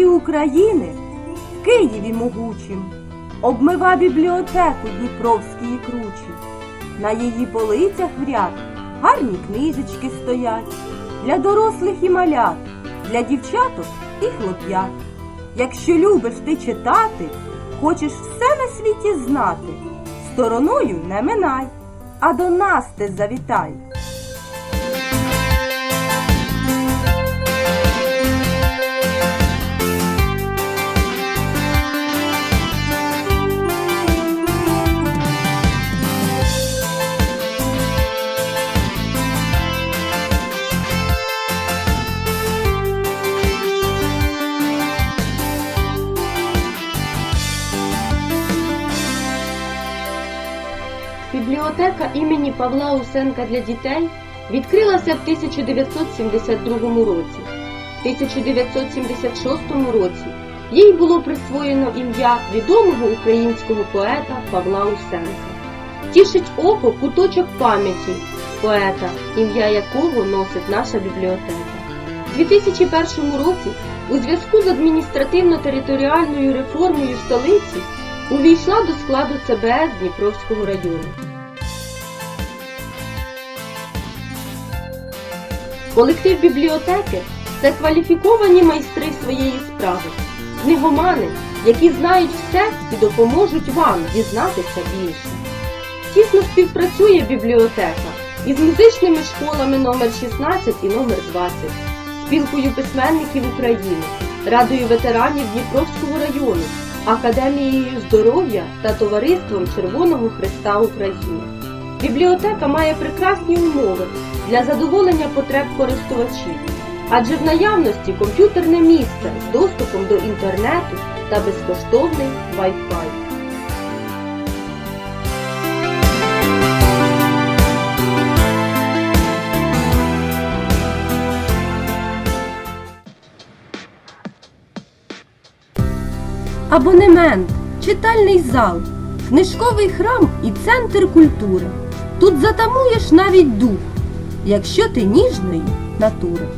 України, в Києві могучим, обмива бібліотеку Дніпровської кручі. На її полицях в ряд гарні книжечки стоять для дорослих і малят, для дівчаток і хлоп'ят. Якщо любиш ти читати, хочеш все на світі знати, стороною не минай, а до нас ти завітай. Бібліотека імені Павла Усенка для дітей відкрилася в 1972 році. В 1976 році їй було присвоєно ім'я відомого українського поета Павла Усенка. Тішить око куточок пам'яті поета, ім'я якого носить наша бібліотека. У 2001 році у зв'язку з адміністративно-територіальною реформою столиці увійшла до складу ЦБС Дніпровського району. Колектив бібліотеки це кваліфіковані майстри своєї справи, книгомани, які знають все і допоможуть вам дізнатися більше. Тісно співпрацює бібліотека із музичними школами номер 16 і номер 20, спілкою письменників України, радою ветеранів Дніпровського району, Академією здоров'я та Товариством Червоного Христа України. Бібліотека має прекрасні умови для задоволення потреб користувачів, адже в наявності комп'ютерне місце з доступом до інтернету та безкоштовний Wi-Fi. Абонемент, читальний зал, книжковий храм і центр культури. Тут затамуєш навіть дух, якщо ти ніжної натури.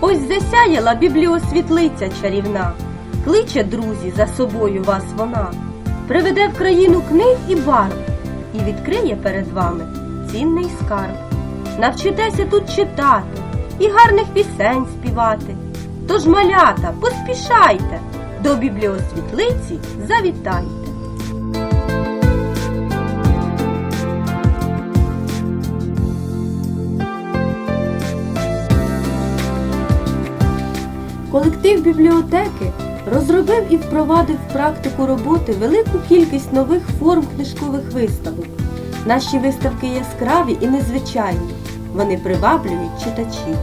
Ось засяяла бібліосвітлиця чарівна, кличе друзі за собою вас вона, приведе в країну книг і барв і відкриє перед вами цінний скарб. Навчитеся тут читати і гарних пісень співати. Тож, малята, поспішайте, до бібліосвітлиці завітайте. Колектив бібліотеки розробив і впровадив в практику роботи велику кількість нових форм книжкових виставок. Наші виставки яскраві і незвичайні. Вони приваблюють читачів.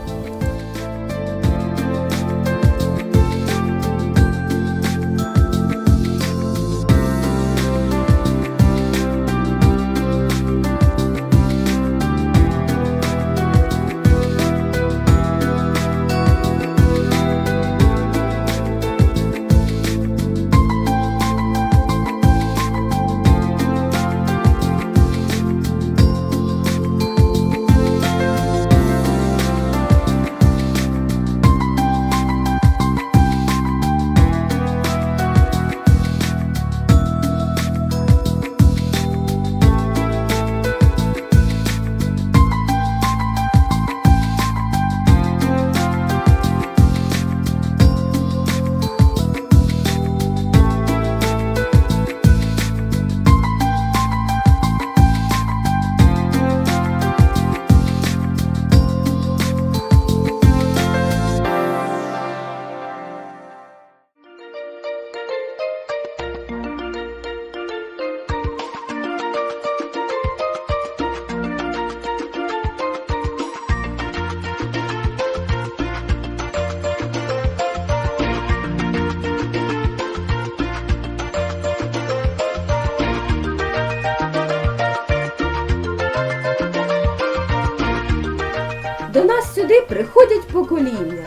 До нас сюди приходять покоління,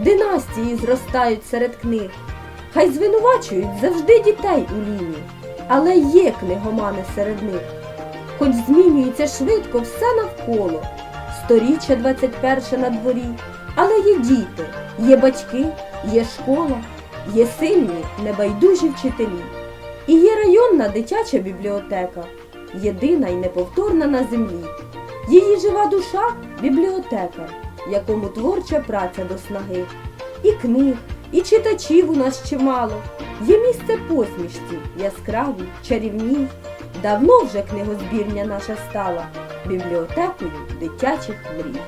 династії зростають серед книг. Хай звинувачують завжди дітей у лінії, але є книгомани серед них. Хоч змінюється швидко все навколо, сторіччя 21 на дворі, Але є діти, є батьки, є школа, є сильні, небайдужі вчителі. І є районна дитяча бібліотека, єдина й неповторна на землі. Її жива душа бібліотека, якому творча праця до снаги. І книг, і читачів у нас чимало. Є місце посмішці, яскраві, чарівні. Давно вже книгозбірня наша стала бібліотекою дитячих мрій.